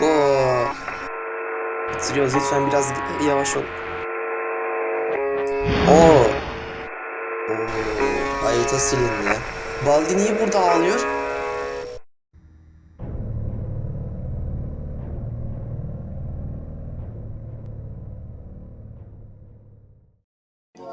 Oho. Bitiriyoruz lütfen biraz yavaş ol. Oo. Oo. Harita silindi. Baldi niye burada ağlıyor?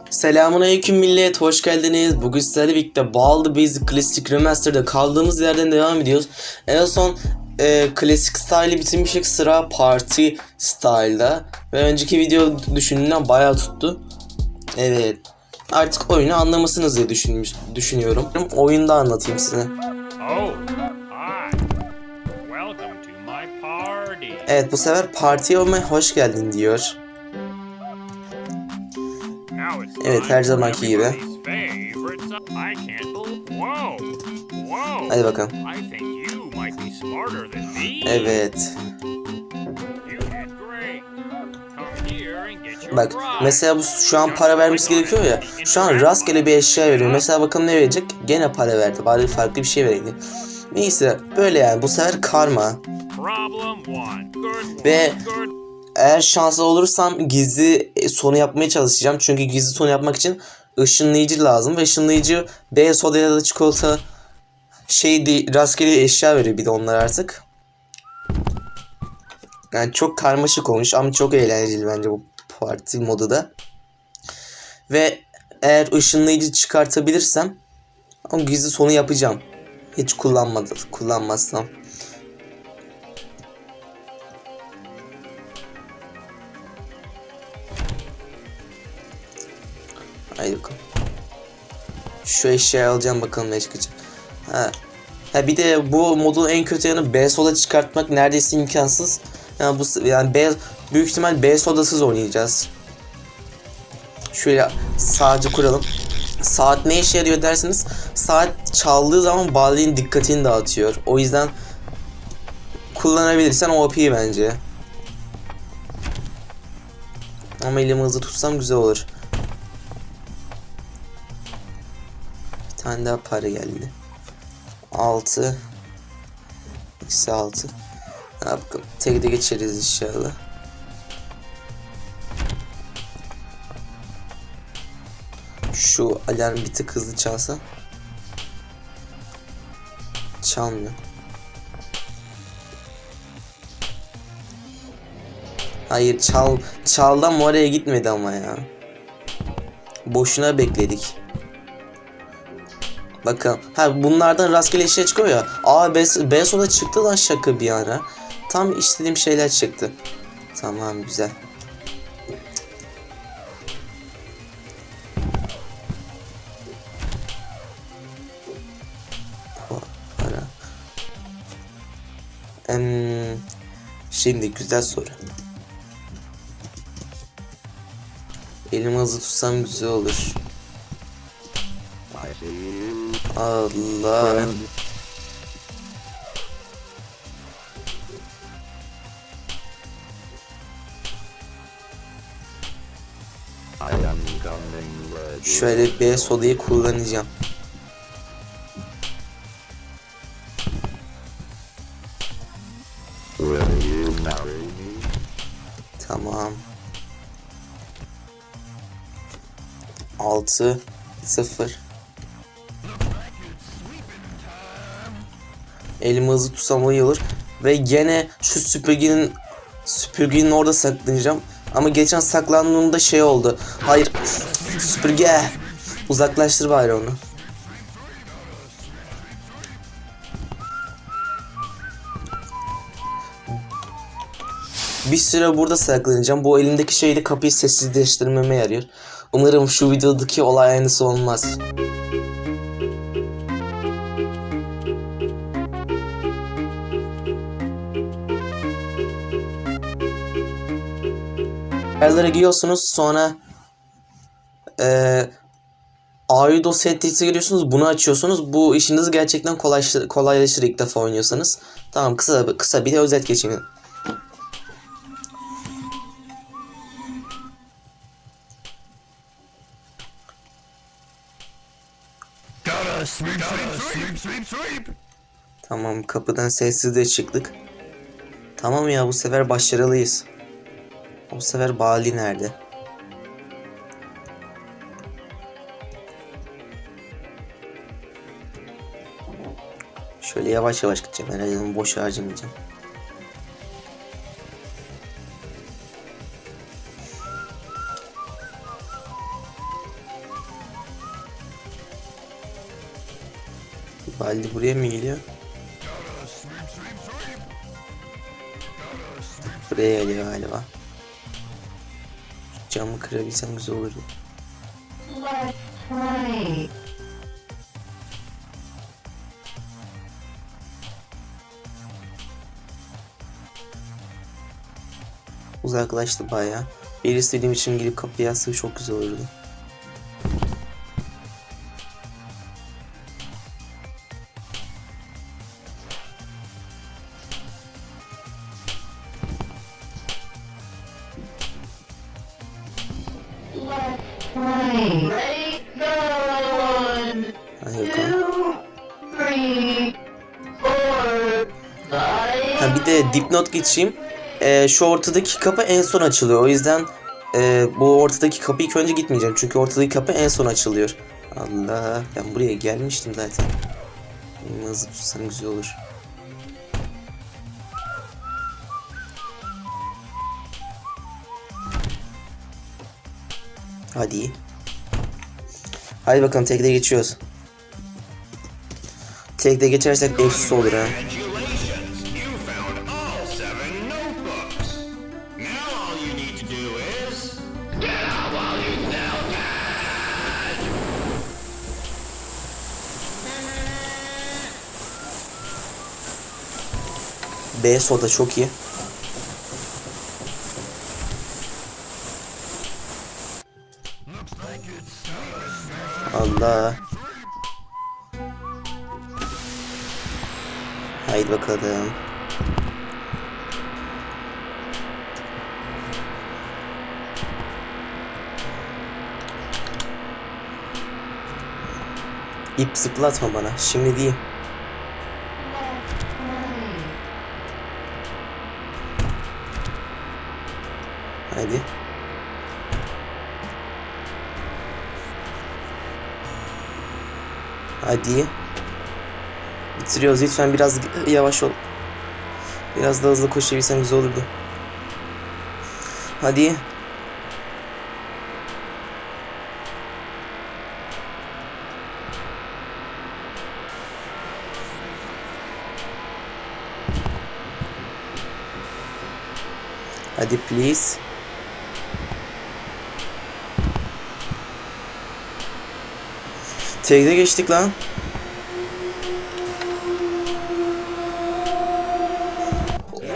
Selamun aleyküm millet, hoş geldiniz. Bugün sizlerle birlikte Baldi Basic Classic Remaster'da kaldığımız yerden devam ediyoruz. En son e, Classic Style'i bitirmiştik, sıra Party Style'da. Ve önceki video düşündüğümden bayağı tuttu. Evet, artık oyunu anlamasınız diye düşünmüş, düşünüyorum. Oyunda anlatayım size. Oh. Evet, bu sefer partiye olmaya hoş geldin diyor. Evet, her zamanki gibi. I can't. Whoa, whoa. Hadi bakalım. I think you might be smarter than me. Evet. Bak mesela bu şu an para vermesi gerekiyor ya. Şu an rastgele bir eşya veriyor. Mesela bakın ne verecek? Gene para verdi. Bari farklı bir şey vereydi. Neyse böyle yani bu sefer karma. Ve-. Eğer şanslı olursam gizli sonu yapmaya çalışacağım. Çünkü gizli sonu yapmak için ışınlayıcı lazım. Ve ışınlayıcı B soda ya da çikolata şey rastgele eşya veriyor bir de onlar artık. Yani çok karmaşık olmuş ama çok eğlenceli bence bu parti modu da. Ve eğer ışınlayıcı çıkartabilirsem o gizli sonu yapacağım. Hiç kullanmadı, kullanmazsam. Haydi bakalım. Şu eşyayı alacağım bakalım ne çıkacak. Ha. Ha bir de bu modun en kötü yanı B soda çıkartmak neredeyse imkansız. Yani bu yani B büyük ihtimal B sodasız oynayacağız. Şöyle saati kuralım. Saat ne işe yarıyor dersiniz? Saat çaldığı zaman Baldi'nin dikkatini dağıtıyor. O yüzden kullanabilirsen OP bence. Ama elimi hızlı tutsam güzel olur. Tane daha para geldi. 6 Eksi 6 Ne yapalım? Tek de geçeriz inşallah. Şu alarm bir tık hızlı çalsa. Çalmıyor. Hayır çal çaldı ama oraya gitmedi ama ya. Boşuna bekledik. Bakın. Ha bunlardan rastgele şey çıkıyor ya. Aa B, B soda çıktı lan şaka bir ara. Tam istediğim şeyler çıktı. Tamam güzel. Em, şimdi güzel soru. Elimi hızlı tutsam güzel olur. Allah. Şöyle B sodayı kullanacağım. Tamam. 6 0 Elimi hızlı tutsam olur. Ve gene şu süpürgenin süpürgenin orada saklanacağım. Ama geçen saklandığımda şey oldu. Hayır. Süpürge. Uzaklaştır bari onu. Bir süre burada saklanacağım. Bu elimdeki şey de kapıyı sessizleştirmeme yarıyor. Umarım şu videodaki olay aynısı olmaz. Ayarlara giriyorsunuz sonra eee Aido Settings'e giriyorsunuz bunu açıyorsunuz. Bu işinizi gerçekten kolaylaştır, kolaylaştır ilk defa oynuyorsanız. Tamam kısa kısa bir de özet geçeyim. Sweep, sweep, sweep, sweep. Tamam kapıdan sessizce çıktık. Tamam ya bu sefer başarılıyız. Bu sefer Bali nerede? Şöyle yavaş yavaş gideceğim herhalde boş harcamayacağım. Baldi buraya mı geliyor? Buraya geliyor galiba. Camı kırabilsem güzel olurdu. Uzaklaştı baya. Bir istediğim için gidip kapıyı yazsa çok güzel olurdu. Bakalım. Two, three, four, five. Ha bir de dipnot geçeyim. Ee, şu ortadaki kapı en son açılıyor. O yüzden e, bu ortadaki kapı ilk önce gitmeyeceğim. Çünkü ortadaki kapı en son açılıyor. Allah ben buraya gelmiştim zaten. Hızlı tutsam güzel olur. Hadi. Hadi bakalım tekte geçiyoruz. Tekte geçersek efsuz olur ha. Congratulations! You found all Allah. Haydi bakalım. İp zıplatma bana. Şimdi değil. Haydi. Hadi. Bitiriyoruz. Lütfen biraz yavaş ol. Biraz daha hızlı koşabilsem güzel olurdu. Hadi. Hadi please. Tekte geçtik lan.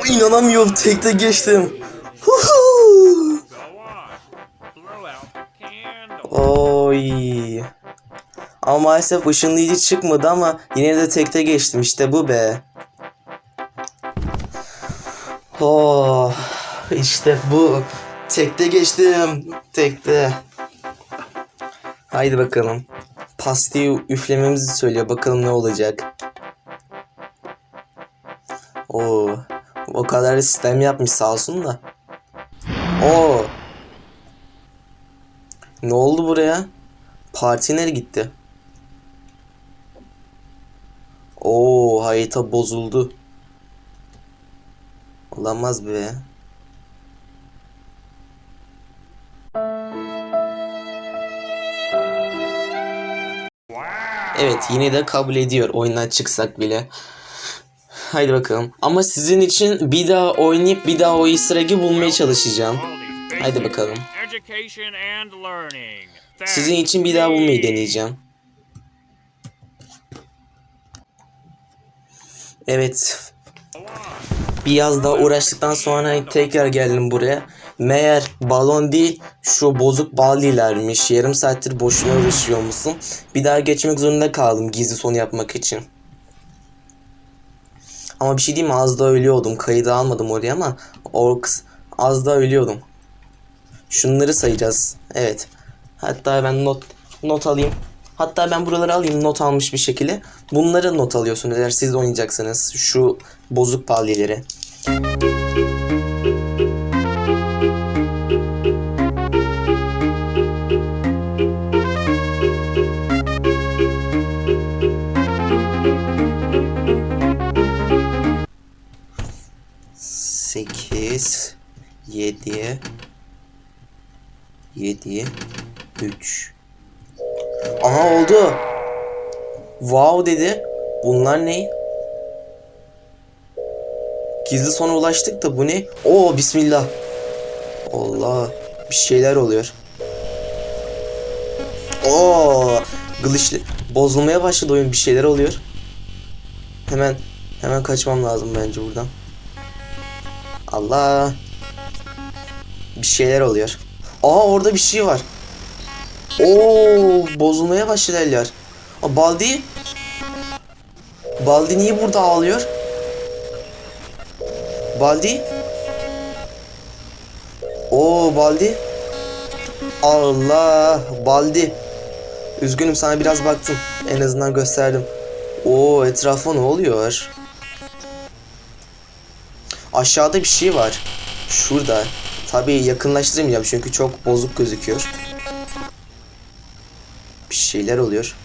İnanamıyorum tekte geçtim. Oy. Ama maalesef ışınlayıcı çıkmadı ama yine de tekte geçtim işte bu be. Oh, işte bu. Tekte geçtim. Tekte. Haydi bakalım. Pastayı üflememizi söylüyor. Bakalım ne olacak. Oo. O kadar sistem yapmış sağ olsun da. Oo. Ne oldu buraya? Parti nereye gitti? Oo, harita bozuldu. Olamaz be. Evet yine de kabul ediyor oyundan çıksak bile. Haydi bakalım. Ama sizin için bir daha oynayıp bir daha o easter egg'i bulmaya çalışacağım. Haydi bakalım. Sizin için bir daha bulmayı deneyeceğim. Evet. Bir yaz daha uğraştıktan sonra tekrar geldim buraya. Meğer balon değil şu bozuk balilermiş. Yarım saattir boşuna uğraşıyor musun? Bir daha geçmek zorunda kaldım gizli son yapmak için. Ama bir şey diyeyim az daha ölüyordum. Kaydı almadım oraya ama o kıs- az daha ölüyordum. Şunları sayacağız. Evet. Hatta ben not not alayım. Hatta ben buraları alayım not almış bir şekilde. Bunları not alıyorsunuz eğer siz de oynayacaksınız. Şu bozuk palyeleri. 8 7 7 3 Aha oldu. Wow dedi. Bunlar ne? Gizli sona ulaştık da bu ne? Oo bismillah. Allah bir şeyler oluyor. Oo glitchli bozulmaya başladı oyun bir şeyler oluyor. Hemen hemen kaçmam lazım bence buradan. Allah. Bir şeyler oluyor. Aa orada bir şey var. Oo bozulmaya başladı eller. Aa, Baldi. Baldi niye burada ağlıyor? Baldi. Oo Baldi. Allah Baldi. Üzgünüm sana biraz baktım. En azından gösterdim. Oo etrafa ne oluyor? Aşağıda bir şey var. Şurada. Tabii yakınlaştırmayacağım çünkü çok bozuk gözüküyor. Bir şeyler oluyor.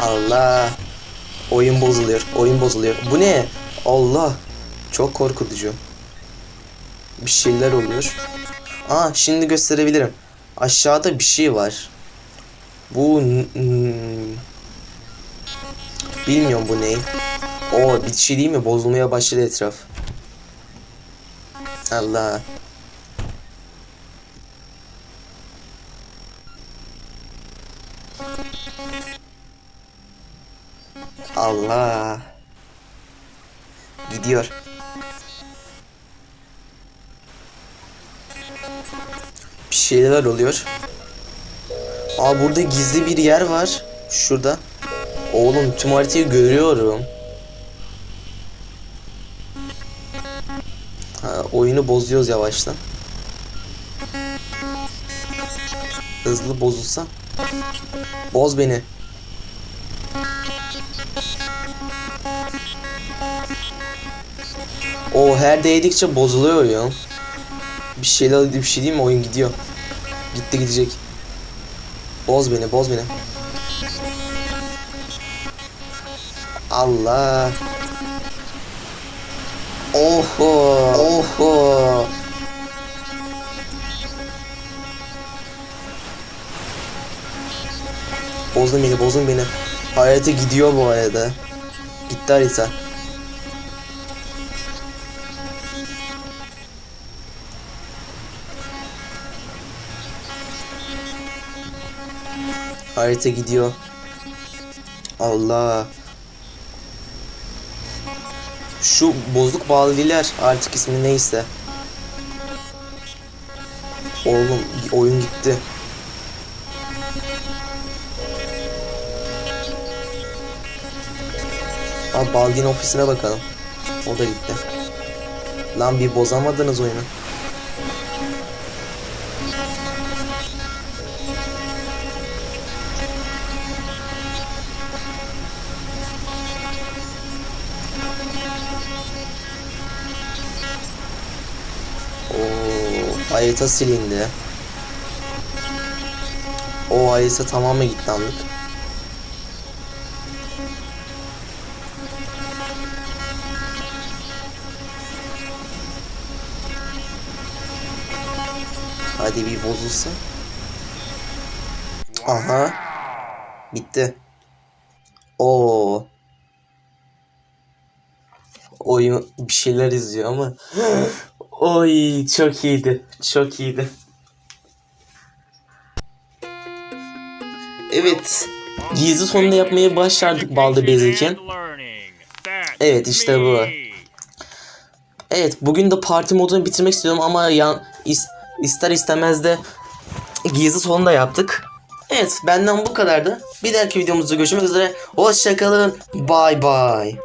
Allah. Oyun bozuluyor. Oyun bozuluyor. Bu ne? Allah. Çok korkutucu. Bir şeyler oluyor. Aa şimdi gösterebilirim. Aşağıda bir şey var. Bu bilmiyorum bu ne. O bir şey değil mi? Bozulmaya başladı etraf. Allah. Allah. Gidiyor. Bir şeyler oluyor. Aa burada gizli bir yer var. Şurada. Oğlum tüm haritayı görüyorum. Oyunu bozuyoruz yavaştan. Hızlı bozulsa. Boz beni. O her değdikçe bozuluyor oyun. Bir şeyler bir şey değil mi oyun gidiyor. Gitti gidecek. Boz beni boz beni. Allah. Oho. Oho. Bozdun beni bozdun beni. Harita gidiyor bu arada. Gitti harita. Harita gidiyor. Allah. Şu bozuk bağlılar artık ismi neyse. Oğlum oyun gitti. Abi Baldin ofisine bakalım. O da gitti. Lan bir bozamadınız oyunu. Harita silindi. O harita tamamen gitti anlık. Hadi bir bozulsa. Aha. Bitti. Oo. Oyun bir şeyler izliyor ama. Oy çok iyiydi. Çok iyiydi. Evet. Gizli sonunda yapmayı başardık balda bezirken. Evet, işte bu. Evet bugün de parti modunu bitirmek istiyorum ama yan, is- ister istemez de gizli sonunda yaptık. Evet benden bu kadardı. Bir dahaki videomuzda görüşmek üzere. Hoşçakalın. Bye bye.